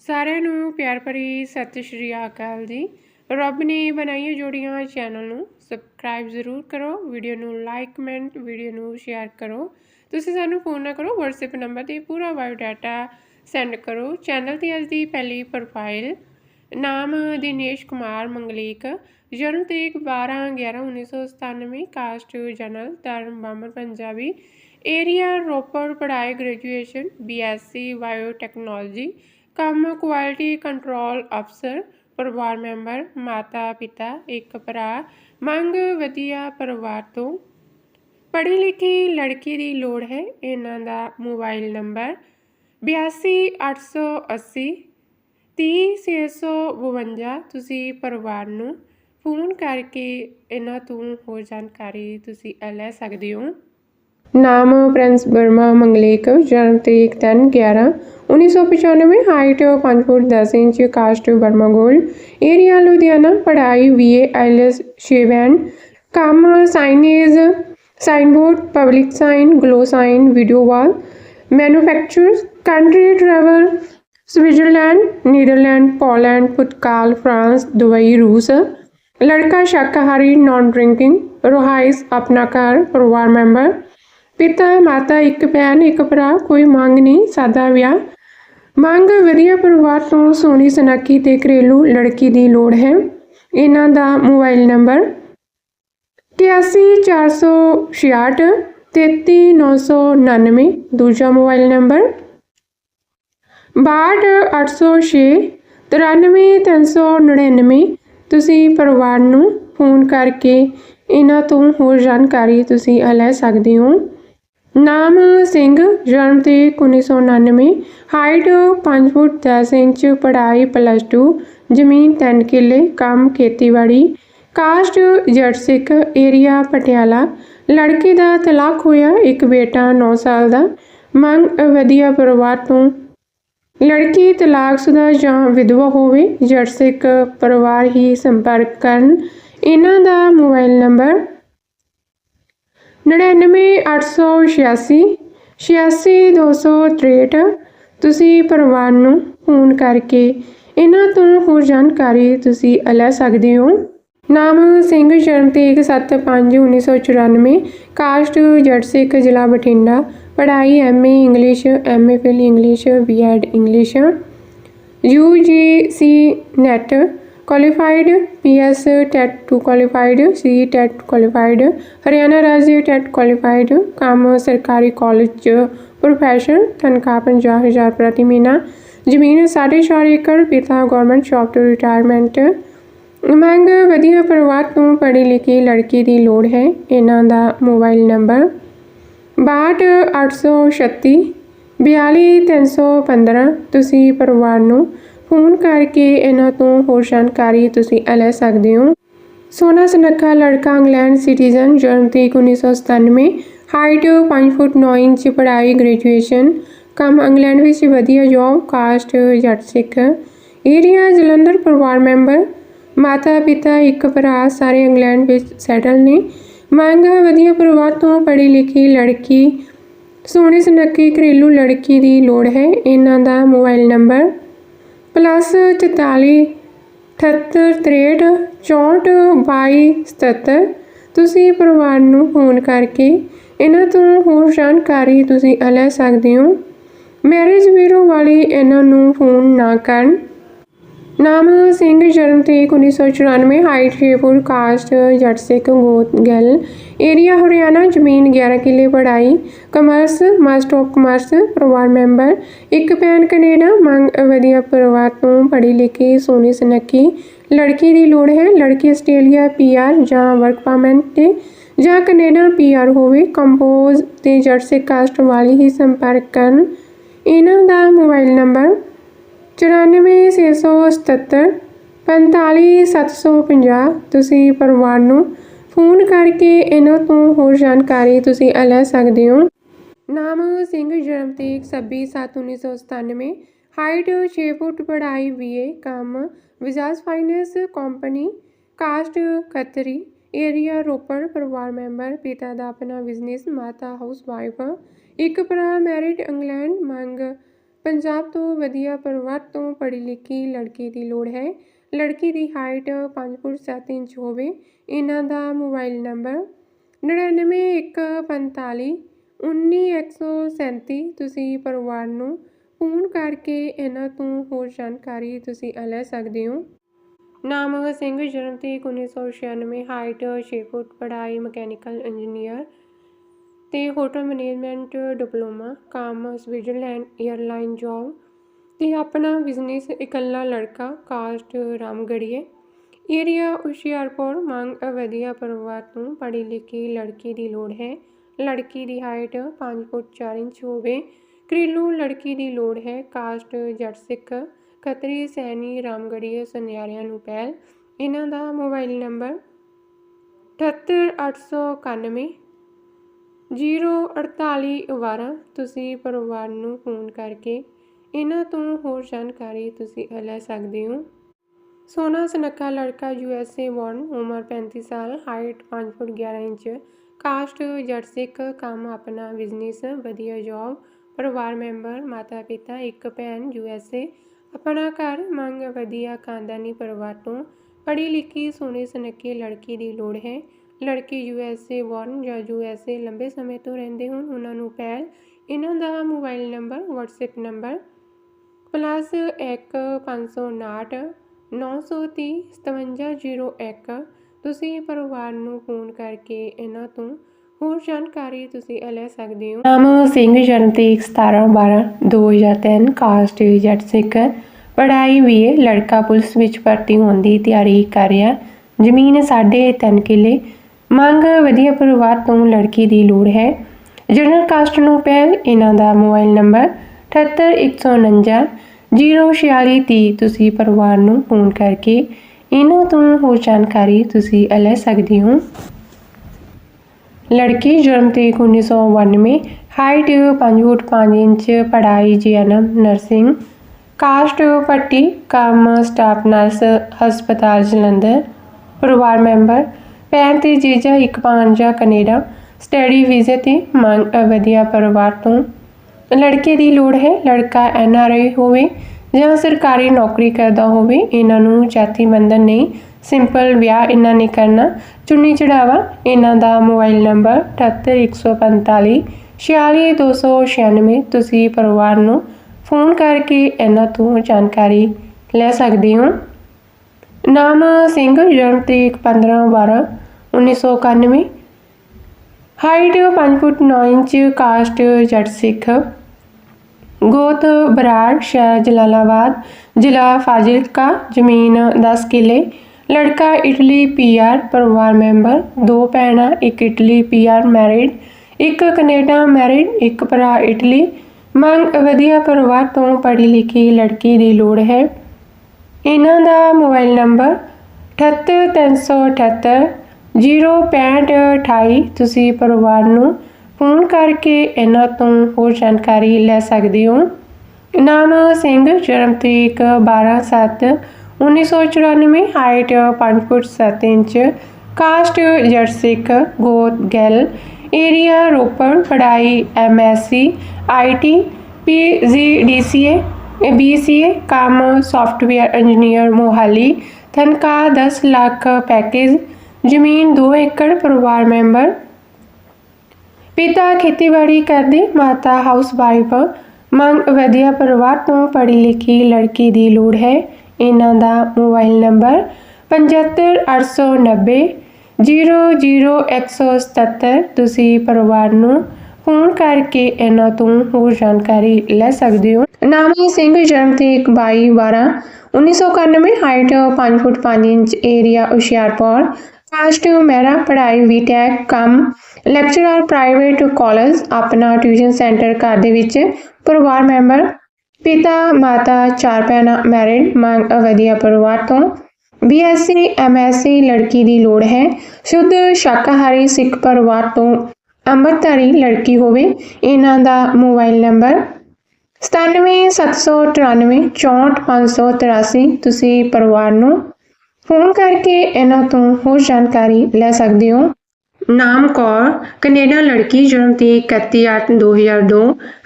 ਸਾਰਿਆਂ ਨੂੰ ਪਿਆਰ ਭਰੀ ਸਤਿ ਸ਼੍ਰੀ ਅਕਾਲ ਜੀ। ਰੱਬ ਨੇ ਬਣਾਈਆਂ ਜੋੜੀਆਂ ਚੈਨਲ ਨੂੰ ਸਬਸਕ੍ਰਾਈਬ ਜ਼ਰੂਰ ਕਰੋ, ਵੀਡੀਓ ਨੂੰ ਲਾਈਕ, ਕਮੈਂਟ, ਵੀਡੀਓ ਨੂੰ ਸ਼ੇਅਰ ਕਰੋ। ਤੁਸੀਂ ਸਾਨੂੰ ਫੋਨ ਨਾ ਕਰੋ, WhatsApp ਨੰਬਰ ਤੇ ਪੂਰਾ ਬਾਇਓ ਡਾਟਾ ਸੈਂਡ ਕਰੋ। ਚੈਨਲ ਦੀ ਅੱਜ ਦੀ ਪਹਿਲੀ ਪ੍ਰੋਫਾਈਲ ਨਾਮ ਦਿਨੇਸ਼ ਕੁਮਾਰ ਮੰਗਲੀਕ। ਜਨਮ ਤਰੀਕ 12 11 1997 ਕਾਸਟ ਜਨਰਲ, ਧਰਮ ਬਾਮਨ ਪੰਜਾਬੀ। ਏਰੀਆ ਰੋਪੜ ਪੜ੍ਹਾਈ ਗ੍ਰੈਜੂਏਸ਼ਨ ਬੀਐਸਸੀ ਬਾਇਓਟੈਕਨੋਲੋਜੀ ਕੰਮ ਕੁਆਲਿਟੀ ਕੰਟਰੋਲ ਅਫਸਰ ਪਰਿਵਾਰ ਮੈਂਬਰ, ਮਾਤਾ, ਪਿਤਾ, ਇੱਕ ਭਰਾ, ਮੰਗ ਵਧੀਆ ਪਰਿਵਾਰ ਤੋਂ। ਪੜ੍ਹੀ ਲਿਖੀ ਲੜਕੀ ਦੀ ਲੋੜ ਹੈ, ਇਹਨਾਂ ਦਾ ਮੋਬਾਈਲ ਨੰਬਰ 82880 30652 ਤੁਸੀਂ ਪਰਿਵਾਰ ਨੂੰ ਫੋਨ ਕਰਕੇ ਇਹਨਾਂ ਤੋਂ ਹੋਰ ਜਾਣਕਾਰੀ ਤੁਸੀਂ ਲੈ ਸਕਦੇ ਹੋ। ਨਾਮ ਪ੍ਰਿੰਸ ਬਰਮਾ ਮੰਗਲੇਕ, ਜਨਮ ਤਰੀਕ 10 11 1995 ਹਾਈਟ 5 ਫੁੱਟ 10 ਇੰਚ, ਕਾਸਟ ਬਰਮਾ ਗੋਲਡ। ਏਰੀਆ ਲੁਧਿਆਣਾ, ਪੜ੍ਹਾਈ ਬੀਏ ਆਈਲੈਸ ਸ਼ੇਵਨ ਕੰਮ signage sign board public sign, glow sign, video wall. Manufacturers country travel, Switzerland, Netherland, Poland ਪੁਰਤਗਾਲ ਫਰਾਂਸ, ਦੁਬਈ, ਰੂਸ। ਲੜਕਾ ਸ਼ਾਕਾਹਾਰੀ, ਨਾਨ ਡਰਿੰਕਿੰਗ, ਰੋਹਾਇਸ, ਆਪਣਾ ਘਰ, ਪਰਿਵਾਰ ਮੈਂਬਰ। ਪਿਤਾ, ਮਾਤਾ, ਇੱਕ ਭੈਣ, ਇੱਕ ਭਰਾ, ਕੋਈ ਮੰਗ ਨਹੀਂ, ਸਾਦਾ ਵਿਆਹ। ਮੰਗ ਵਧੀਆ ਪਰਿਵਾਰ ਤੋਂ ਸੋਹਣੀ ਸੁਨੱਖੀ ਤੇ ਘਰੇਲੂ ਲੜਕੀ ਦੀ ਲੋੜ ਹੈ। ਇਹਨਾਂ ਦਾ ਮੋਬਾਈਲ ਨੰਬਰ 81466 33999 ਦੂਜਾ ਮੋਬਾਈਲ ਨੰਬਰ 62806 93399 ਤੁਸੀਂ ਪਰਿਵਾਰ ਨੂੰ ਫੋਨ ਕਰਕੇ ਇਹਨਾਂ ਤੋਂ ਹੋਰ ਜਾਣਕਾਰੀ ਤੁਸੀਂ ਲੈ ਸਕਦੇ ਹੋ। ਸਿੰਘ, ਜਨਮ ਤੇ 1999 ਹਾਈਟ 5 ਫੁੱਟ 10 ਇੰਚ, ਪੜ੍ਹਾਈ ਪਲੱਸ 2 ਜ਼ਮੀਨ 3 ਕਿੱਲੇ, ਕੰਮ ਖੇਤੀਬਾੜੀ ਕਾਸਟ ਜੱਟ ਸਿੱਖ ਏਰੀਆ ਪਟਿਆਲਾ, ਲੜਕੀ ਦਾ ਤਲਾਕ ਹੋਇਆ ਇੱਕ ਬੇਟਾ 9 ਸਾਲ ਦਾ, ਮੰਗ ਵਧੀਆ ਪਰਿਵਾਰ ਤੋਂ। ਲੜਕੀ ਤਲਾਕਸ਼ੁਦਾ ਜਾਂ ਵਿਧਵਾ ਹੋਵੇ, ਜੱਟ ਸਿੱਖ ਪਰਿਵਾਰ ਹੀ ਸੰਪਰਕ ਕਰਨ। ਇਹਨਾਂ ਦਾ ਮੋਬਾਈਲ ਨੰਬਰ 99886 86263 ਤੁਸੀਂ ਪਰਿਵਾਰ ਨੂੰ ਫੋਨ ਕਰਕੇ ਇਹਨਾਂ ਤੋਂ ਹੋਰ ਜਾਣਕਾਰੀ ਤੁਸੀਂ ਲੈ ਸਕਦੇ ਹੋ। ਨਾਮ ਸਿੰਘ ਜਨਮ ਤਰੀਕ 7/5/1994 ਕਾਸਟ ਜੱਟ ਸਿੱਖ, ਜ਼ਿਲ੍ਹਾ ਬਠਿੰਡਾ, ਪੜ੍ਹਾਈ MA English MA phil English BEd English UGC NET qualified PS TET two qualified C TET qualified Haryana ਰਾਜੀ ਟੈਟ ਕੁਆਲੀਫਾਈਡ ਕੰਮ ਸਰਕਾਰੀ ਕਾਲਜ ਚ ਪ੍ਰੋਫੈਸਰ ਤਨਖਾਹ 50000 ਪ੍ਰਤੀ ਮਹੀਨਾ ਜ਼ਮੀਨ 4.5 ਏਕੜ ਪਿਤਾ ਗਵਰਨਮੈਂਟ ਜੌਬ ਤੋਂ ਰਿਟਾਇਰਮੈਂਟ ਮੰਗ ਵਧੀਆ ਪਰਿਵਾਰ ਤੋਂ ਪੜ੍ਹੀ ਲਿਖੀ ਲੜਕੀ ਦੀ ਲੋੜ ਹੈ ਇਹਨਾਂ ਦਾ ਮੋਬਾਈਲ ਨੰਬਰ 62836 42315 ਤੁਸੀਂ ਪਰਿਵਾਰ ਨੂੰ ਫੋਨ ਕਰਕੇ ਇਹਨਾਂ ਤੋਂ ਹੋਰ ਜਾਣਕਾਰੀ ਤੁਸੀਂ ਲੈ ਸਕਦੇ ਹੋ। ਸੋਨਾ ਸੁਨੱਖਾ ਲੜਕਾ ਇੰਗਲੈਂਡ ਸਿਟੀਜ਼ਨ, ਜਨਮ ਤਰੀਕ 1997 ਹਾਈਟ 5 ਫੁੱਟ 9 ਇੰਚ, ਪੜ੍ਹਾਈ ਗ੍ਰੈਜੂਏਸ਼ਨ ਕੰਮ ਇੰਗਲੈਂਡ ਵਿੱਚ ਵਧੀਆ ਜੌਬ ਕਾਸਟ ਜੱਟ ਸਿੱਖ। ਏਰੀਆ ਜਲੰਧਰ ਪਰਿਵਾਰ ਮੈਂਬਰ ਮਾਤਾ ਪਿਤਾ ਇੱਕ ਭਰਾ, ਸਾਰੇ ਇੰਗਲੈਂਡ ਵਿੱਚ ਸੈਟਲ ਨੇ। ਮੰਗ ਵਧੀਆ ਪਰਿਵਾਰ ਤੋਂ ਪੜ੍ਹੀ ਲਿਖੀ ਲੜਕੀ ਸੋਹਣੀ ਸੁਨੱਖੀ ਘਰੇਲੂ ਲੜਕੀ ਦੀ ਲੋੜ ਹੈ। ਇਹਨਾਂ ਦਾ ਮੋਬਾਈਲ ਨੰਬਰ ਪਲੱਸ 44 ਅਠੱਤਰ 63 64 22 77 ਤੁਸੀਂ ਪਰਿਵਾਰ ਨੂੰ ਫੋਨ ਕਰਕੇ ਇਹਨਾਂ ਤੋਂ ਹੋਰ ਜਾਣਕਾਰੀ ਤੁਸੀਂ ਲੈ ਸਕਦੇ ਹੋ। ਮੈਰਿਜ ਬਿਊਰੋ ਵਾਲੇ ਇਹਨਾਂ ਨੂੰ ਫੋਨ ਨਾ ਕਰਨ। ਨਾਮ ਸਿੰਘ, ਜਨਮ ਤਰੀਕ 1994 ਹਾਈਟ 6 ਫੁੱਟ, ਕਾਸਟ ਜੱਟ ਸਿੱਖ ਗੋਤ ਗੈਲ। ਏਰੀਆ ਹਰਿਆਣਾ, ਜ਼ਮੀਨ 11 ਕਿੱਲੇ, ਪੜ੍ਹਾਈ ਕਮਰਸ ਮਾਸਟਰ ਆਫ ਕਮਰਸ ਪਰਿਵਾਰ ਮੈਂਬਰ। ਇੱਕ ਭੈਣ ਕੈਨੇਡਾ ਮੰਗ ਵਧੀਆ ਪਰਿਵਾਰ ਤੋਂ ਪੜ੍ਹੀ ਲਿਖੀ ਸੋਹਣੀ ਸੁਨੱਖੀ, ਲੜਕੀ ਦੀ ਲੋੜ ਹੈ, ਲੜਕੀ ਆਸਟ੍ਰੇਲੀਆ ਪੀਆਰ ਜਾਂ ਵਰਕ ਪਰਮਿਟ ਤੇ ਜਾਂ ਕੈਨੇਡਾ ਪੀਆਰ ਹੋਵੇ, ਕੰਪੋਜ਼ ਤੇ ਜੱਟ ਸਿੱਖ ਕਾਸਟ ਵਾਲੀ ਹੀ ਸੰਪਰਕ ਕਰਨ। ਇਹਨਾਂ ਦਾ ਮੋਬਾਈਲ ਨੰਬਰ 94677 45750 ਤੁਸੀਂ ਪਰਿਵਾਰ ਨੂੰ ਫੋਨ ਕਰਕੇ ਇਹਨਾਂ ਤੋਂ ਹੋਰ ਜਾਣਕਾਰੀ ਤੁਸੀਂ ਲੈ ਸਕਦੇ ਹੋ। ਨਾਮ ਸਿੰਘ ਜਨਮ ਤਰੀਕ 26/7/1997 ਹਾਈਟ 6 ਫੁੱਟ ਪੜ੍ਹਾਈ ਬੀਏ ਕੰਮ। ਵਿਜਾਸ finance company, caste Khatri, area Ropar, ਪਰਿਵਾਰ ਮੈਂਬਰ, ਪਿਤਾ ਦਾ ਆਪਣਾ ਬਿਜ਼ਨਸ, ਮਾਤਾ ਹਾਊਸ ਵਾਈਫ, ਇੱਕ ਭਰਾ ਮੈਰਿਡ ਇੰਗਲੈਂਡ, ਮੰਗ ਪੰਜਾਬ ਤੋਂ ਵਧੀਆ ਪਰਿਵਾਰ ਤੋਂ ਪੜ੍ਹੀ ਲਿਖੀ ਲੜਕੀ ਦੀ ਲੋੜ ਹੈ। ਲੜਕੀ ਦੀ ਹਾਈਟ 5 ਫੁੱਟ 7 ਇੰਚ ਹੋਵੇ, ਇਹਨਾਂ ਦਾ ਮੋਬਾਈਲ ਨੰਬਰ 99145 19137 ਤੁਸੀਂ ਪਰਿਵਾਰ ਨੂੰ ਫੋਨ ਕਰਕੇ ਇਹਨਾਂ ਤੋਂ ਹੋਰ ਜਾਣਕਾਰੀ ਤੁਸੀਂ ਲੈ ਸਕਦੇ ਹੋ। ਨਾਮ ਸਿੰਘ, ਜਨਮ ਤਰੀਕ 1996 ਹਾਈਟ 6 ਫੁੱਟ, ਪੜ੍ਹਾਈ ਮਕੈਨੀਕਲ ਇੰਜੀਨੀਅਰ ਤੇ ਹੋਟਲ ਮੈਨੇਜਮੈਂਟ, ਡਿਪਲੋਮਾ, ਕੰਮ ਸਵਿਟਜ਼ਰਲੈਂਡ 에ਅਰਲਾਈਨ ਜੌਬ ਤੇ ਆਪਣਾ ਬਿਜ਼ਨਸ ਇਕੱਲਾ ਲੜਕਾ ਕਾਸਟ ਰਾਮਗੜੀਏ। ਏਰੀਆ ਹੁਸ਼ਿਆਰਪੁਰ, ਮੰਗ ਵਧੀਆ ਪਰਿਵਾਰ ਤੋਂ ਪੜ੍ਹੀ ਲਿਖੀ ਲੜਕੀ ਦੀ ਲੋੜ ਹੈ। ਲੜਕੀ ਦੀ ਹਾਈਟ 5 ਫੁੱਟ 4 ਇੰਚ ਹੋਵੇ ਘਰੇਲੂ ਲੜਕੀ ਦੀ ਲੋੜ ਹੈ। ਕਾਸਟ ਜੱਟ ਸਿੱਖ ਖੱਤਰੀ ਸੈਣੀ ਰਾਮਗੜੀਏ ਸੁਨਿਆਰਿਆਂ ਨੂੰ ਪਹਿਲ। ਇਹਨਾਂ ਦਾ ਮੋਬਾਈਲ ਨੰਬਰ 78891 04812 ਤੁਸੀਂ ਪਰਿਵਾਰ ਨੂੰ ਫੋਨ ਕਰਕੇ ਇਹਨਾਂ ਤੋਂ ਹੋਰ ਜਾਣਕਾਰੀ ਤੁਸੀਂ ਲੈ ਸਕਦੇ ਹੋ। ਸੋਨਾ ਸਨੱਖਾ ਲੜਕਾ ਯੂਐਸਏ ਬੌਰਨ ਉਮਰ 35 ਸਾਲ, ਹਾਈਟ 5 ਫੁੱਟ 11 ਇੰਚ। ਕਾਸਟ ਜੱਟ ਸਿੱਖ ਕੰਮ ਆਪਣਾ ਬਿਜ਼ਨਸ ਵਧੀਆ ਜੌਬ ਪਰਿਵਾਰ ਮੈਂਬਰ ਮਾਤਾ ਪਿਤਾ ਇੱਕ ਭੈਣ ਯੂਐਸਏ ਆਪਣਾ ਘਰ, ਮੰਗ ਵਧੀਆ ਖਾਨਦਾਨੀ ਪਰਿਵਾਰ ਤੋਂ ਪੜ੍ਹੀ ਲਿਖੀ, ਸੋਹਣੀ ਸੁਨੱਖੀ ਲੜਕੀ ਦੀ ਲੋੜ ਹੈ। ਲੜਕੀ ਯੂਐਸਏ ਵਾਰਨ ਜਾਂ ਯੂਐਸਏ ਲੰਬੇ ਸਮੇਂ ਤੋਂ ਰਹਿੰਦੇ ਹੋਣ, ਉਹਨਾਂ ਨੂੰ ਪਹਿਲ ਇਹਨਾਂ ਦਾ mobile number WhatsApp number plus 1 559 930 5701 ਤੁਸੀਂ ਪਰਿਵਾਰ ਨੂੰ ਫੋਨ ਕਰਕੇ ਇਹਨਾਂ ਤੋਂ ਹੋਰ ਜਾਣਕਾਰੀ ਤੁਸੀਂ ਲੈ ਸਕਦੇ ਹੋ। ਨਾਮ ਸਿੰਘ ਜਨਮ ਤਰੀਕ 17 12 2003 ਕਾਸਟ ਜੱਟ ਸਿੱਖ। ਪੜ੍ਹਾਈ ਵੀ ਹੈ ਲੜਕਾ ਪੁਲਿਸ ਵਿੱਚ ਭਰਤੀ ਹੋਣ ਦੀ ਤਿਆਰੀ ਕਰ ਰਿਹਾ। ਜ਼ਮੀਨ ਸਾਢੇ ਤਿੰਨ ਕਿੱਲੇ। ਮੰਗ ਵਧੀਆ ਪਰਿਵਾਰ ਤੋਂ ਲੜਕੀ ਦੀ ਲੋੜ ਹੈ। ਜਨਰਲ ਕਾਸਟ ਨੂੰ ਪਹਿਲ ਇਹਨਾਂ ਦਾ ਮੋਬਾਈਲ ਨੰਬਰ 78149 04630 ਤੁਸੀਂ ਪਰਿਵਾਰ ਨੂੰ ਫੋਨ ਕਰਕੇ ਇਹਨਾਂ ਤੋਂ ਹੋਰ ਜਾਣਕਾਰੀ ਤੁਸੀਂ ਲੈ ਸਕਦੇ ਹੋ। ਲੜਕੀ ਜਨਮ ਤਰੀਕ 1992 ਹਾਈਟ 5 ਫੁੱਟ 5 ਇੰਚ, ਪੜ੍ਹਾਈ ਜੀਐਨਐਮ ਨਰਸਿੰਗ ਕਾਸਟ ਪੱਟੀ, ਕੰਮ ਸਟਾਫ ਨਰਸ ਹਸਪਤਾਲ ਜਲੰਧਰ, ਪਰਿਵਾਰ ਮੈਂਬਰ ਭੈਣ ਤੇ ਜੀਜਾ ਇੱਕ ਭਾਂਜਾ ਕੈਨੇਡਾ ਸਟੱਡੀ ਵੀਜ਼ੇ ਤੇ ਮੰਗ ਵਧੀਆ ਪਰਿਵਾਰ ਤੋਂ। ਲੜਕੇ ਦੀ ਲੋੜ ਹੈ ਲੜਕਾ ਐੱਨ ਆਰ ਆਈ ਹੋਵੇ ਜਾਂ ਸਰਕਾਰੀ ਨੌਕਰੀ ਕਰਦਾ ਹੋਵੇ, ਇਹਨਾਂ ਨੂੰ ਜਾਤੀ ਬੰਧਨ ਨਹੀਂ ਸਿੰਪਲ ਵਿਆਹ ਇਹਨਾਂ ਨੇ ਕਰਨਾ। ਚੁੰਨੀ ਚੜਾਵਾ, ਇਹਨਾਂ ਦਾ ਮੋਬਾਈਲ ਨੰਬਰ 78145 46296 ਤੁਸੀਂ ਪਰਿਵਾਰ ਨੂੰ ਫੋਨ ਕਰਕੇ ਇਹਨਾਂ ਤੋਂ ਜਾਣਕਾਰੀ ਲੈ ਸਕਦੇ ਹੋ। ਨਾਮ ਸਿੰਘ, ਜਨਮ ਤਰੀਕ 15 12 1991 ਹਾਈਟ 5 ਫੁੱਟ 9 ਇੰਚ, ਕਾਸਟ ਜੱਟ ਸਿੱਖ। ਗੋਤ ਬਰਾੜ, ਸ਼ਹਿਰ ਜਲਾਲਾਬਾਦ, ਜ਼ਿਲ੍ਹਾ ਫਾਜ਼ਿਲਕਾ, ਜ਼ਮੀਨ 10 ਕਿੱਲੇ। ਲੜਕਾ ਇਟਲੀ ਪੀਆਰ ਪਰਿਵਾਰ ਮੈਂਬਰ, ਦੋ ਭੈਣਾਂ, ਇੱਕ ਇਟਲੀ ਪੀਆਰ ਮੈਰਿਡ, ਇੱਕ ਕੈਨੇਡਾ ਮੈਰਿਡ, ਇੱਕ ਭਰਾ ਇਟਲੀ। ਮੰਗ ਵਧੀਆ ਪਰਿਵਾਰ ਤੋਂ ਪੜ੍ਹੀ ਲਿਖੀ ਲੜਕੀ ਦੀ ਲੋੜ ਹੈ। ਇਹਨਾਂ ਦਾ ਮੋਬਾਈਲ ਨੰਬਰ 78378 06528 ਤੁਸੀਂ ਪਰਿਵਾਰ ਨੂੰ ਫੋਨ ਕਰਕੇ ਇਹਨਾਂ ਤੋਂ ਹੋਰ ਜਾਣਕਾਰੀ ਲੈ ਸਕਦੇ ਹੋ। ਨਾਮ ਸਿੰਘ ਜਨਮ ਤਰੀਕ 12 1994 ਹਾਈਟ 5 ਫੁੱਟ 7 ਇੰਚ, ਕਾਸਟ ਜੱਟ ਸਿੱਖ ਗੋਤ ਗੈਲ, ਏਰੀਆ ਰੋਪੜ ਪੜ੍ਹਾਈ ਐਮਐਸਸੀ ਆਈਟੀ ਪੀਜੀਡੀਸੀਏ ਬੀਸੀਏ ਕੰਮ ਸੌਫਟਵੇਅਰ ਇੰਜੀਨੀਅਰ ਮੋਹਾਲੀ, ਤਨਖਾਹ 10 ਲੱਖ ਪੈਕੇਜ, ਜ਼ਮੀਨ 2 ਏਕੜ ਪਰਿਵਾਰ ਮੈਂਬਰ। ਪਿਤਾ ਖੇਤੀਬਾੜੀ ਕਰਦੇ, ਮਾਤਾ ਹਾਊਸ ਵਾਈਫ ਮੰਗ ਵਧੀਆ ਪਰਿਵਾਰ ਤੋਂ ਪੜ੍ਹੀ ਲਿਖੀ ਲੜਕੀ ਦੀ ਲੋੜ ਹੈ। ਇਹਨਾਂ ਦਾ ਮੋਬਾਈਲ ਨੰਬਰ 75890 00177 ਤੁਸੀਂ ਪਰਿਵਾਰ ਨੂੰ ਫੋਨ ਕਰਕੇ ਇਹਨਾਂ ਤੋਂ ਹੋਰ ਜਾਣਕਾਰੀ ਲੈ ਸਕਦੇ ਹੋ। ਨਾਮੀ ਸਿੰਘ, ਜਨਮ ਤਰੀਕ 22 12 1991 height 5 foot 5 inch, area Hoshiarpur. Caste ਮੇਰਾ, ਪੜ੍ਹਾਈ, ਬੀਟੈਕ, ਕੰਮ, ਲੈਕਚਰਰ, ਪ੍ਰਾਈਵੇਟ ਕਾਲਜ, ਆਪਣਾ ਟਿਊਸ਼ਨ ਸੈਂਟਰ, ਘਰ ਦੇ ਵਿੱਚ, ਪਰਿਵਾਰ ਮੈਂਬਰ ਪਿਤਾ, ਮਾਤਾ, ਚਾਰ ਭੈਣਾਂ ਮੈਰਿਡ ਮੰਗ ਵਧੀਆ ਪਰਿਵਾਰ ਤੋਂ। ਬੀਐਸਸੀ ਐਮਐਸਸੀ ਲੜਕੀ ਦੀ ਲੋੜ ਹੈ। ਸ਼ੁੱਧ, ਸ਼ਾਕਾਹਾਰੀ ਸਿੱਖ ਪਰਿਵਾਰ ਤੋਂ ਅੰਮ੍ਰਿਤਧਾਰੀ ਲੜਕੀ ਹੋਵੇ। ਇਹਨਾਂ ਦਾ ਮੋਬਾਈਲ ਨੰਬਰ 9779 64583 ਤੁਸੀਂ ਪਰਿਵਾਰ ਨੂੰ ਫੋਨ ਕਰਕੇ ਇਹਨਾਂ ਤੋਂ ਹੋਰ ਜਾਣਕਾਰੀ ਲੈ ਸਕਦੇ ਹੋ। ਨਾਮ ਕੌਰ, ਕੈਨੇਡਾ ਲੜਕੀ, ਜਨਮ ਤੇ 31/8/2002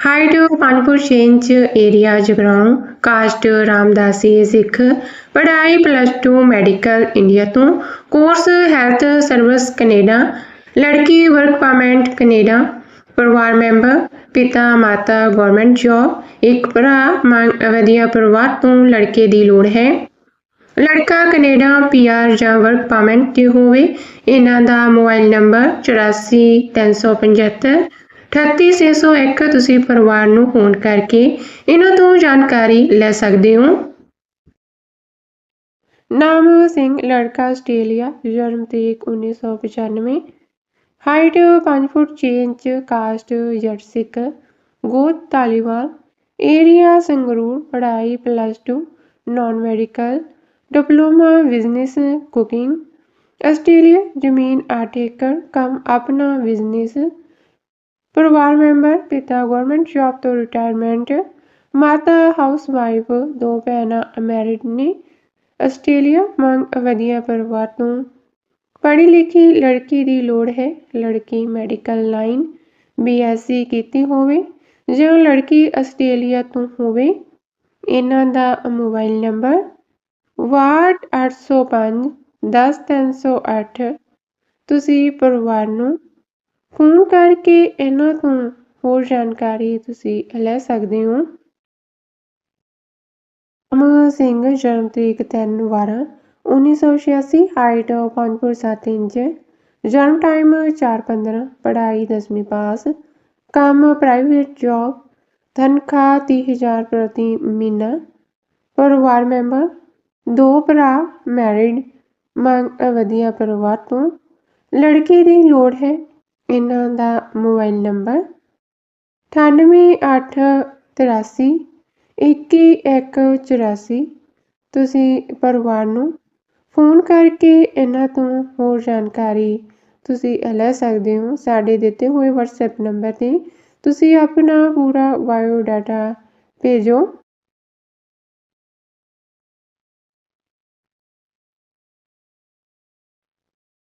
height 5 foot 6 inch area Jagraon caste Ramdasi Sikh. ਪੜ੍ਹਾਈ ਪਲੱਸ 2 ਮੈਡੀਕਲ ਇੰਡੀਆ ਤੋਂ। Course health service Canada. ਲੜਕੀ ਵਰਕ ਪਰਮਿਟ ਕੈਨੇਡਾ। ਪਰਿਵਾਰ ਮੈਂਬਰ ਪਿਤਾ, ਮਾਤਾ ਗਵਰਨਮੈਂਟ ਜੋਬ ਇੱਕ ਭਰਾ ਮੰਗ ਵਧੀਆ ਪਰਿਵਾਰ ਤੋਂ ਲੜਕੇ ਦੀ ਲੋੜ ਹੈ। ਲੜਕਾ ਕੈਨੇਡਾ ਪੀਆਰ ਜਾਂ ਵਰਕ ਪਰਮਿਟ ਤੇ ਹੋਵੇ। ਇਹਨਾਂ ਦਾ ਮੋਬਾਈਲ ਨੰਬਰ 84375 38601 ਤੁਸੀਂ ਪਰਿਵਾਰ ਨੂੰ ਫੋਨ ਕਰਕੇ ਇਹਨਾਂ ਤੋਂ ਜਾਣਕਾਰੀ ਲੈ ਸਕਦੇ ਹੋ। ਨਾਮ ਸਿੰਘ, ਲੜਕਾ ਆਸਟ੍ਰੇਲੀਆ, ਜਨਮ ਤਰੀਕ 1995 ਹਾਈਟ 5 ਫੁੱਟ 6 ਇੰਚ, ਕਾਸਟ ਜੱਟ ਗੋਤ ਧਾਲੀਵਾਲ। ਏਰੀਆ ਸੰਗਰੂਰ, ਪੜ੍ਹਾਈ plus 2 non medical diploma, business, cooking, Australia, ਜ਼ਮੀਨ 8 ਏਕੜ, ਕੰਮ ਆਪਣਾ, ਬਿਜ਼ਨਸ, ਪਰਿਵਾਰ ਮੈਂਬਰ, ਪਿਤਾ ਗਵਰਨਮੈਂਟ, ਜੌਬ ਤੋਂ ਰਿਟਾਇਰਮੈਂਟ, ਮਾਤਾ ਹਾਊਸ ਵਾਈਫ ਦੋ ਭੈਣਾਂ ਅਮੈਰਿਡ ਨੇ ਆਸਟ੍ਰੇਲੀਆ, ਮੰਗ ਵਧੀਆ ਪਰਿਵਾਰ ਤੋਂ। ਪੜ੍ਹੀ ਲਿਖੀ ਲੜਕੀ ਦੀ ਲੋੜ ਹੈ, ਲੜਕੀ ਮੈਡੀਕਲ ਲਾਈਨ, ਬੀਐਸਸੀ ਕੀਤੀ ਹੋਵੇ ਜਾਂ ਲੜਕੀ ਆਸਟ੍ਰੇਲੀਆ ਤੋਂ ਹੋਵੇ। ਇਹਨਾਂ ਦਾ ਮੋਬਾਈਲ ਨੰਬਰ ਵਾਟ 805 10308 ਤੁਸੀਂ ਪਰਿਵਾਰ ਨੂੰ ਫੋਨ ਕਰਕੇ ਇਹਨਾਂ ਤੋਂ ਹੋਰ ਜਾਣਕਾਰੀ ਤੁਸੀਂ ਲੈ ਸਕਦੇ ਹੋ। ਅਮਰ ਸਿੰਘ ਜਨਮ ਤਰੀਕ 3 12 1986 ਹਾਈਟ 5 ਫੁੱਟ 7 ਇੰਚ, ਜਨਮ ਟਾਈਮ 4 15 ਪੜ੍ਹਾਈ 10ਵੀਂ ਪਾਸ, ਕੰਮ ਪ੍ਰਾਈਵੇਟ ਜੌਬ ਤਨਖਾਹ 30000 ਪ੍ਰਤੀ ਮਹੀਨਾ, ਪਰਿਵਾਰ ਮੈਂਬਰ ਦੋ ਭਰਾ ਮੈਰਿਡ ਮੰਗ ਵਧੀਆ ਪਰਿਵਾਰ ਤੋਂ। ਲੜਕੇ ਦੀ ਲੋੜ ਹੈ। ਇਹਨਾਂ ਦਾ ਮੋਬਾਈਲ ਨੰਬਰ 9883 2184 ਤੁਸੀਂ ਪਰਿਵਾਰ ਨੂੰ ਫੋਨ ਕਰਕੇ ਇਹਨਾਂ ਤੋਂ ਹੋਰ ਜਾਣਕਾਰੀ ਤੁਸੀਂ ਲੈ ਸਕਦੇ ਹੋ। ਸਾਡੇ ਦਿੱਤੇ ਹੋਏ WhatsApp ਨੰਬਰ ਤੇ ਤੁਸੀਂ ਆਪਣਾ ਪੂਰਾ ਬਾਇਓ ਡਾਟਾ ਭੇਜੋ।